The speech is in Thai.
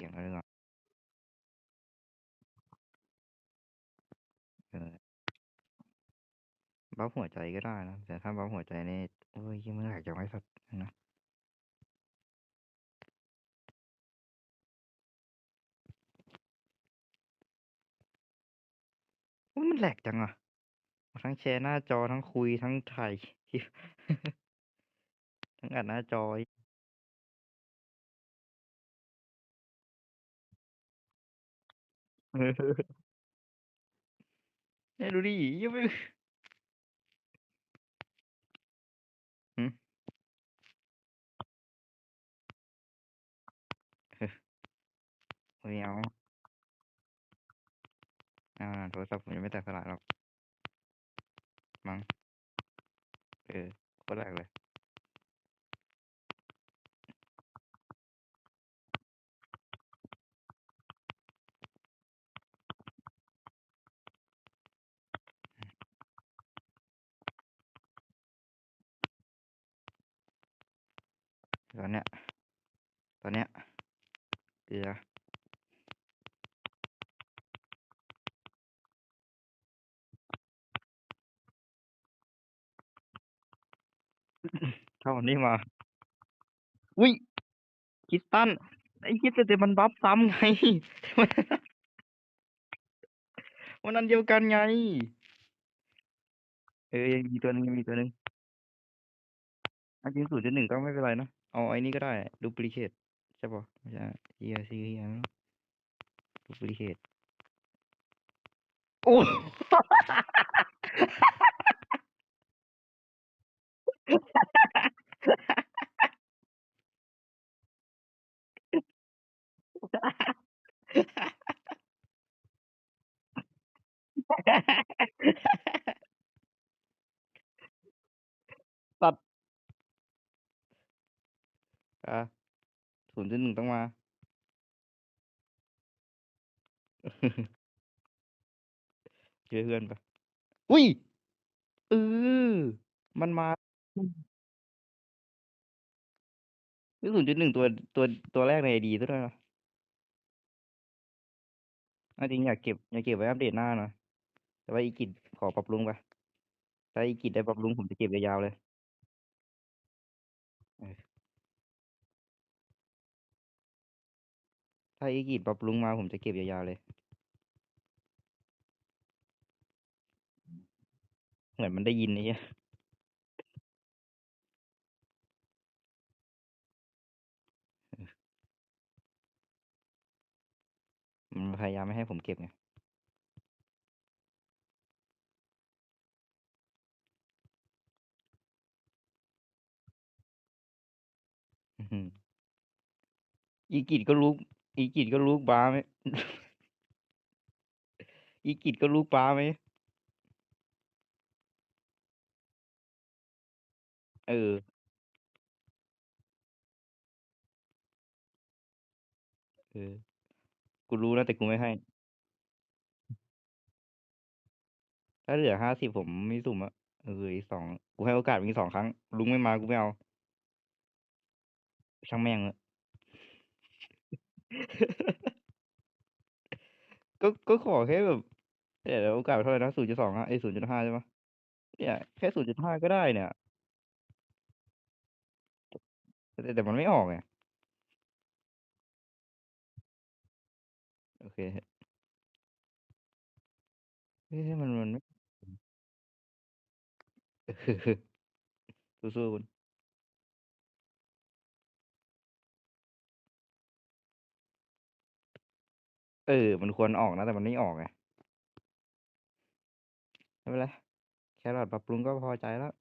สียงอะไรก่อนเออบัฟหัวใจก็ได้นะ แต่ถ้าบัฟหัวใจนี่โอ้ยยังไม่อยากจะไว้สักนะมันแหลกจังอะทั้งแชร์หน้าจอทั้งคุยทั้งถ่ายคลิปทั้งอัดหน้าจอ เออ เนี่ยดูดิยังไม่ หืมไม่เอาอ่าโทรศัพท์ผมยังไม่แตกสลายหรอก มั้ง เออโคตรแรกเลย ตอนเนี้ย ตอนเนี้ย เกลือ เท่านี้มา อุ้ย คิสตัน ไอ้คิสแต่มันบัฟซ้ำไง มันอันเดียวกันไง เออยังมีตัวหนึงยังมีตัวหนึง อันจริงศูนย์จุดหนึ่งก็ไม่เป็นไรนะ เอาไอ้นี่ก็ได้ดูปลิเคทใช่ปะไม่ใช่ ERC ยังดูปลิเคทโอ้ตัด อะศูนย์จุดหนึ่งต้องมาช่วยเพื่อนไปอุ้ยเออมันมาศูนย์จุดหนึ่งตัวตัวตัวแรกในไอดีด้วยนะเอาจริงอยากเก็บอยากเก็บไว้อัปเดตหน้าหน่อยแต่ว่าอีกิจขอปรับปรุงไปถ้าอีกิจได้ปรับปรุงผมจะเก็บยาวๆเลยเออ ถ้าอีกิจปรับปรุงมาผมจะเก็บยาวๆเลย เหมือนมันได้ยินไอ้เหี้ยมันพยายามไม่ให้ผมเก็บไงอีกิจก็ลูก อีกิจก็ลูกบ้าไหม อีกิจก็ลูกบ้าไหม เออ เออ กูรู้นะแต่กูไม่ให้ ถ้าเหลือห้าสิบผมไม่สุ่มอะเอออีกสอง กูให้โอกาสมึงอีกสองครั้ง ลุงไม่มากูไม่เอา ช่างแม่งเลย ก็ก็ขอแค่แบบเดี๋ยวโอกาสเท่าไหร่นะศูนย์จุดสองอะไอ้ศูนย์จุดห้าใช่ปะเนี่ยแค่ศูนย์จุดห้าก็ได้เนี่ย แต่แต่มันไม่ออกไงโอเคเฮ้ยมันมันไม่ สู้ๆคุณ เออ มันควรออกนะ แต่มันไม่ออกไงไม่เป็นไรแครอทปรับปรุงก็พอใจแล้ว